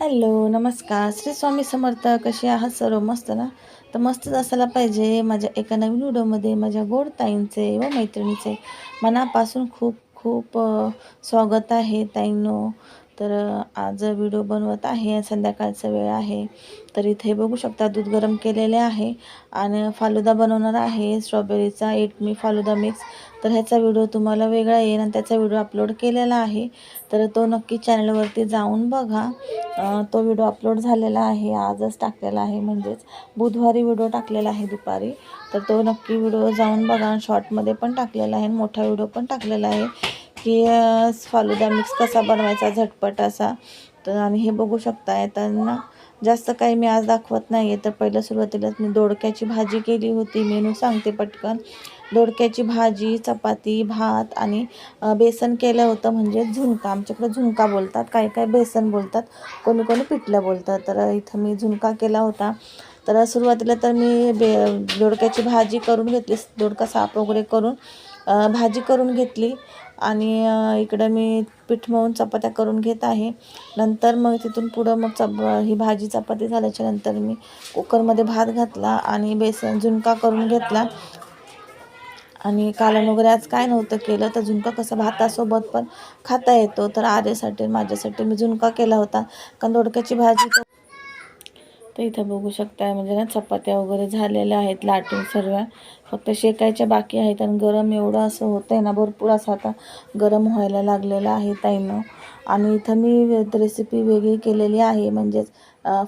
Hello नमस्कार. श्री स्वामी समर्थ कसे आहात सर्व? मस्त ना? तर मस्तच असायला पाहिजे. माझ्या एका नवीन व्हिडिओमध्ये माझ्या गोड ताईंचे व मैत्रिणीचे मनापासून खूप खूप स्वागत आहे ताईंनो. तर आज व्हिडिओ बनवत आहे. संध्याकाळचा वेळ आहे. तर इथे बघू शकता दूध गरम केलेले आहे आणि फालुदा बनवणार आहे. स्ट्रॉबेरीचा एट मी फालुदा मिक्स तर ह्याचा व्हिडिओ तुम्हाला वेगळा येईल आणि त्याचा व्हिडिओ अपलोड केलेला आहे. तर तो नक्की चॅनलवरती जाऊन बघा. तो व्हिडिओ अपलोड झालेला आहे. आजच टाकलेला आहे. म्हणजेच बुधवारी व्हिडिओ टाकलेला आहे दुपारी. तर तो नक्की व्हिडिओ जाऊन बघा. शॉर्टमध्ये पण टाकलेला आहे आणि मोठा व्हिडिओ पण टाकलेला आहे. की फालुदा मिक्स कसा बनवायचा झटपट असा तर आणि हे बघू शकता त्यांना जास्त काही मी आज दाखवत नाही आहे तर पहिलं सुरुवातीलाच मी दोडक्याची भाजी केली होती. मेनू सांगते पटकन. दोडक्याची भाजी चपाती भात आणि बेसन केलं होतं म्हणजे झुणका. आमच्याकडे झुणका बोलतात. काही काही बेसन बोलतात कोणी कोणी पिठलं बोलतात. तर इथं मी झुणका केला होता. तर सुरुवातीला तर मी बे दोडक्याची भाजी करून घेतली. दोडका साफ वगैरे करून भाजी करून घेतली आणि इकडं मी पीठ मळून चपात्या करून घेत आहे. नंतर मग तिथून पुढं मग चप ही भाजी चपाती झाल्याच्यानंतर मी कुकरमध्ये भात घातला आणि बेसन झुणका करून घेतला. आणि कालन वगैरे आज काय नव्हतं केलं तर झुणका कसं भातासोबत पण खाता येतो. तर आर्यासाठी माझ्यासाठी मी झुणका केला होता. कारण दोडक्याची भाजी तर इथं बघू शकता म्हणजे ना चपात्या वगैरे झालेल्या आहेत लाटून सर्व. फक्त शेकायच्या बाकी आहेत आणि गरम एवढं असं होतं आहे ना भरपूर असं आता गरम व्हायला लागलेलं आहे ताईनं. आणि इथं मी रेसिपी वेगळी केलेली आहे म्हणजेच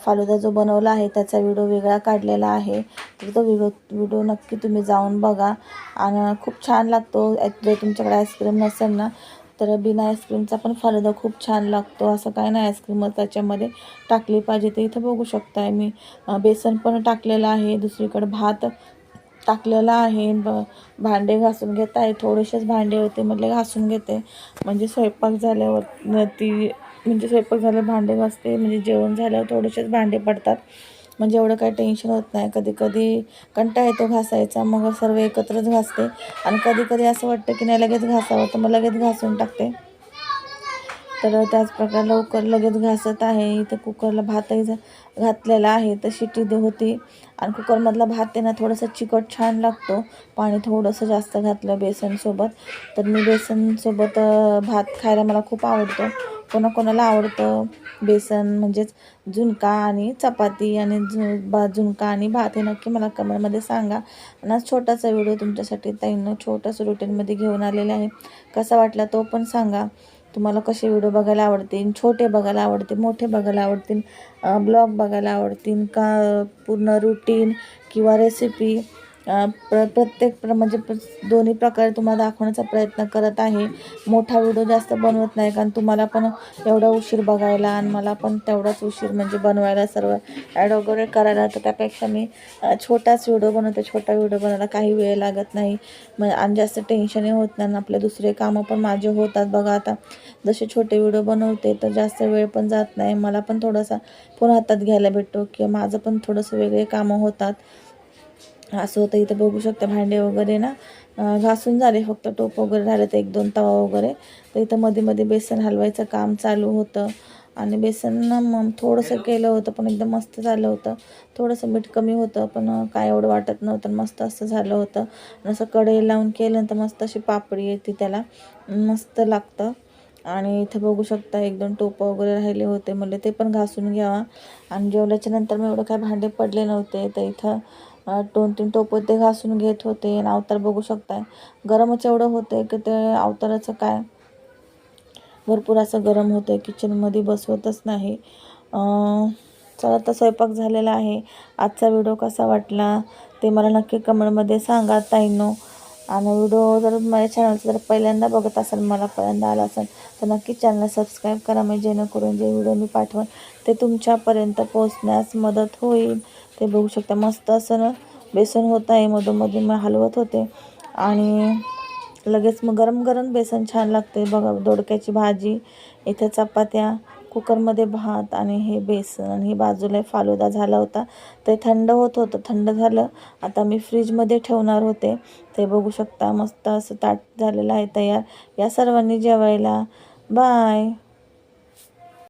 फालुदा जो बनवला आहे त्याचा व्हिडिओ वेगळा काढलेला आहे. तर तो व्हिडिओ व्हिडिओ नक्की तुम्ही जाऊन बघा. आणि खूप छान लागतो जर तुमच्याकडे आईस्क्रीम नसेल ना तर बिना आईस्क्रीमचा पण फलदा खूप छान लागतो. असं काय नाही आईस्क्रीमच त्याच्यामध्ये टाकली पाहिजे ते इथं बघू शकताय मी. बेसन पण टाकलेलं आहे. दुसरीकडं भात टाकलेला आहे. ब भांडे घासून घेत आहे थोडेसेच भांडे होते म्हटले घासून घेते. म्हणजे स्वयंपाक झाल्यावर ती म्हणजे स्वयंपाक झाल्यावर भांडे घासते. म्हणजे जेवण झाल्यावर थोडेसेच भांडे पडतात. म्हणजे एवढं काही टेन्शन होत नाही. कधी कधी कंटाळा येतो घासायचा मग सर्व एकत्रच घासते. आणि कधी कधी असं वाटतं की नाही लगेच घासावं तर मग लगेच घासून टाकते. तर त्याचप्रकारे लवकर लगेच घासत आहे. इथं कुकरला भातही झा- घातलेला आहे. तर शिटी दे होती. आणि कुकरमधला भात त्यांना थोडंसं चिकट छान लागतो. पाणी थोडंसं जास्त घातलं बेसनसोबत. तर मी बेसनसोबत भात खायला मला खूप आवडतो. कोणाकोणाला आवडतं? बेसन म्हणजेच झुणका आणि चपाती आणि झु बा झुणका आणि भात हे नक्की मला कमेंटमध्ये सांगा. आणि आज छोटासा व्हिडिओ तुमच्यासाठी ताईनं छोटासा रुटीनमध्ये घेऊन आलेला आहे. कसा वाटला तो पण सांगा. तुम्हाला कसे व्हिडिओ बघायला आवडतील छोटे बघायला आवडतील मोठे बघायला आवडतील ब्लॉग बघायला आवडतील का पूर्ण रुटीन किंवा रेसिपी प्र प्रत्येक प्र म्हणजे दोन्ही प्रकारे तुम्हाला दाखवण्याचा प्रयत्न करत आहे. मोठा व्हिडिओ जास्त बनवत नाही कारण तुम्हाला पण एवढा उशीर बघायला आणि मला पण तेवढाच उशीर म्हणजे बनवायला सर्व ॲड वगैरे करायला. तर त्यापेक्षा मी छोटाच व्हिडिओ बनवते छोटा व्हिडिओ बनवायला काही वेळ लागत नाही. मग आणि जास्त टेन्शनही होत नाही आपले दुसरे कामं पण माझे होतात. बघा आता जसे छोटे व्हिडिओ बनवते तर जास्त वेळ पण जात नाही. मला पण थोडासा फोन हातात घ्यायला भेटतो किंवा माझं पण थोडंसं वेगळे कामं होतात. असं होतं इथं बघू शकता भांडे वगैरे ना घासून झाले फक्त टोप वगैरे राहिले तर एक दोन तवा वगैरे. तर इथं मध्ये मध्ये बेसन हलवायचं काम चालू होतं. आणि बेसन ना मग थोडंसं केलं होतं पण एकदम मस्त झालं होतं. थोडंसं मीठ कमी होतं पण काय एवढं वाटत नव्हतं मस्त असं झालं होतं. असं कढई लावून केलं तर मस्त अशी पापडी येते त्याला. मस्त लागतं. आणि इथं बघू शकता एक दोन टोपं वगैरे राहिले होते. म्हणले ते पण घासून घ्यावा. आणि जेवल्याच्या नंतर मग एवढं काय भांडे पडले नव्हते. तर इथं दोन तीन टोपं ते घासून घेत होते. आणि अवतार बघू शकताय गरमच एवढं होतं की ते अवताराचं काय? भरपूर असं गरम होतं किचनमध्ये बसवतच नाही. चला आता स्वयंपाक झालेला आहे. आजचा व्हिडिओ कसा वाटला ते मला नक्की कमेंटमध्ये सांगा ताईंनो. आणि व्हिडिओ जर माझ्या चॅनलचं जर पहिल्यांदा बघत असाल मला पहिल्यांदा आला असेल तर नक्की चॅनल सबस्क्राईब करा. म्हणजे जेणेकरून जे व्हिडिओ मी पाठवेन ते तुमच्यापर्यंत पोहोचण्यास मदत होईल. ते बघू शकता. मस्त असं बेसन होत आहे. मधोमधी मी हलवत होते. आणि लगेच मग गरम गरम बेसन छान लागते बघा दोडक्याची भाजी इथे चपात्या कुकरमध्ये भात आणि हे बेसन आणि हे बाजूला फालुदा झाला होता. ते थंड होत होतं. थंड झालं. आता मी फ्रीजमध्ये ठेवणार होते. ते बघू शकता. मस्त असं ताट झालेलं आहे तयार. या सर्वांनी जेवायला. बाय.